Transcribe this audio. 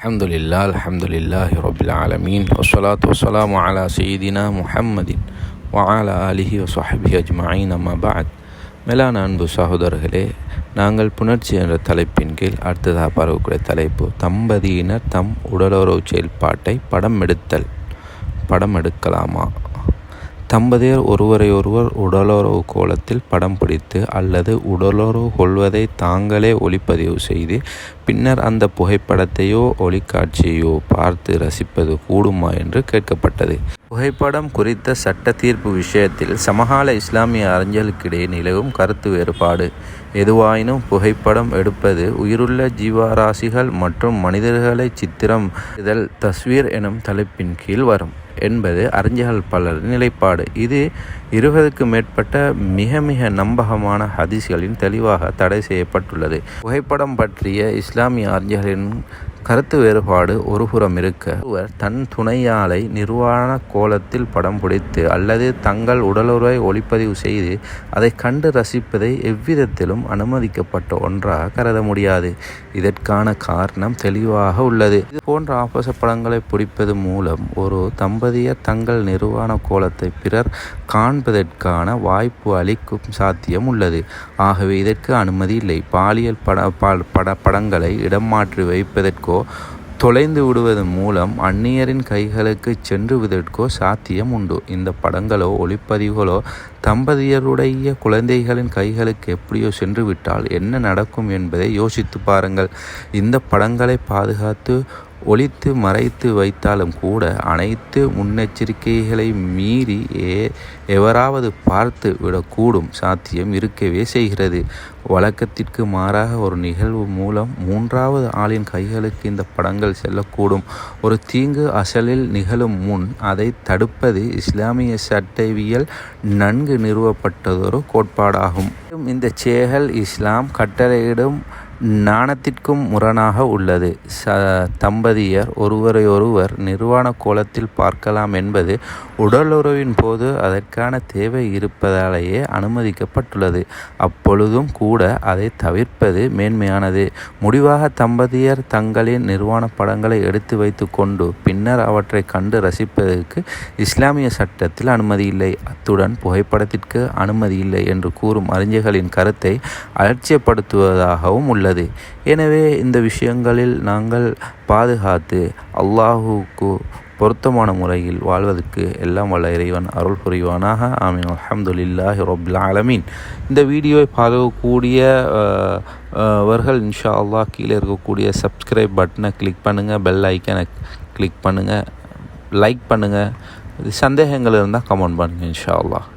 الحمد لله الحمد لله رب العالمين والصلاة والسلام على سيدنا محمد وعلى آله وصحبه أجمعين أما بعد மேலான அன்பு சகோதரர்களே நாங்கள் புணர்ச்சி என்ற தலைப்பின் கீழ் அடுத்ததாக பரவக்கூடிய தலைப்பு தம்பதியினர் தம் உடலுறவு செயல்பாட்டை படம் எடுத்தல் படம் எடுக்கலாமா தம்பதியர் ஒருவரையொருவர் உடலுறவு கோலத்தில் படம் பிடித்து அல்லது உடலுறவு கொள்வதை தாங்களே ஒளிப்பதிவு செய்து பின்னர் அந்த புகைப்படத்தையோ ஒளிக்காட்சியோ பார்த்து ரசிப்பது கூடுமா என்று கேட்கப்பட்டது. புகைப்படம் குறித்த சட்ட தீர்ப்பு விஷயத்தில் சமகால இஸ்லாமிய அறிஞர்களுக்கிடையே நிலவும் கருத்து வேறுபாடு. எதுவாயினும் புகைப்படம் எடுப்பது உயிருள்ள ஜீவராசிகள் மற்றும் மனிதர்களை சித்திரம் இதழ் தஸ்வீர் எனும் தலைப்பின் கீழ் வரும் என்பது அறிஞர்கள் பலர் நிலைப்பாடு. இது இருபதுக்கு மேற்பட்ட மிக மிக நம்பகமான ஹதீஸ்களின் தெளிவாக தடை செய்யப்பட்டுள்ளது. புகைப்படம் பற்றிய இஸ்லாமிய அறிஞர்களின் கருத்து வேறுபாடு ஒருபுறம் இருக்க. ஒருவர் தன் துணையாளை நிர்வாண கோலத்தில் படம் பிடித்து அல்லது தங்கள் உடலுறவை ஒளிப்பதிவு செய்து அதை கண்டு ரசிப்பதை எவ்விதத்திலும் அனுமதிக்கப்பட்ட ஒன்றாக கருத முடியாது. இதற்கான காரணம் தெளிவாக உள்ளது. இது போன்ற ஆபாச படங்களை பிடிப்பது மூலம் ஒரு தம்பதியர் தங்கள் நிர்வாண கோலத்தை பிறர் காண்பதற்கான வாய்ப்பு அளிக்கும் சாத்தியம் உள்ளது. ஆகவே இதற்கு அனுமதி இல்லை. பாலியல் பட பட படங்களை இடம் மாற்றி வைப்பதற்கோ தொலைந்து விடுவதன் மூலம் அந்நியரின் கைகளுக்கு சென்றுவதற்கோ சாத்தியம் உண்டு. இந்த படங்களோ ஒளிப்பதிவுகளோ தம்பதியருடைய குழந்தைகளின் கைகளுக்கு எப்படியோ சென்று விட்டால் என்ன நடக்கும் என்பதை யோசித்து பாருங்கள். இந்த படங்களை பாதுகாத்து ஒழித்து மறைத்து வைத்தாலும் கூட அனைத்து முன்னெச்சரிக்கைகளை மீறி ஏ எவராவது பார்த்து விடக்கூடும் சாத்தியம் இருக்கவே செய்கிறது. வழக்கத்திற்கு மாறாக ஒரு நிகழ்வு மூலம் மூன்றாவது ஆளின் கைகளுக்கு இந்த படங்கள் செல்லக்கூடும். ஒரு தீங்கு அசலில் நிகழும் முன் அதை தடுப்பது இஸ்லாமிய சட்டவியல் நன்கு நிறுவப்பட்டதொரு கோட்பாடாகும். இந்த செயல் இஸ்லாம் கட்டளையிடும் நாணத்திற்கும் முரணாக உள்ளது. ச தம்பதியர் ஒருவரையொருவர் நிர்வாண கோலத்தில் பார்க்கலாம் என்பது உடலுறவின் போது அதற்கான தேவை இருப்பதாலேயே அனுமதிக்கப்பட்டுள்ளது. அப்பொழுதும் கூட அதை தவிர்ப்பது மேன்மையானது. முடிவாக தம்பதியர் தங்களின் நிர்வாண படங்களை எடுத்து வைத்து கொண்டு பின்னர் அவற்றை கண்டு ரசிப்பதற்கு இஸ்லாமிய சட்டத்தில் அனுமதி இல்லை. அத்துடன் புகைப்படத்திற்கு அனுமதி இல்லை என்று கூறும் அறிஞர்களின் கருத்தை அலட்சியப்படுத்துவதாகவும் உள்ளது. உள்ளது. எனவே இந்த விஷயங்களில் நாங்கள் பாதுகாத்து அல்லாஹுக்கு பொருத்தமான முறையில் வாழ்வதற்கு எல்லாம் வல்ல இறைவன் அருள் புரிவானாக. ஆமீன். அலமதுல்லாஹி ரொபில் ஆலமீன். இந்த வீடியோவை பார்க்கக்கூடிய அவர்கள் இன்ஷா அல்லாஹ் கீழே இருக்கக்கூடிய சப்ஸ்கிரைப் பட்டனை கிளிக் பண்ணுங்கள் பெல் ஐக்கனை கிளிக் பண்ணுங்கள் லைக் பண்ணுங்கள் சந்தேகங்கள் இருந்தால் கமெண்ட் பண்ணுங்கள் இன்ஷா அல்லாஹ்.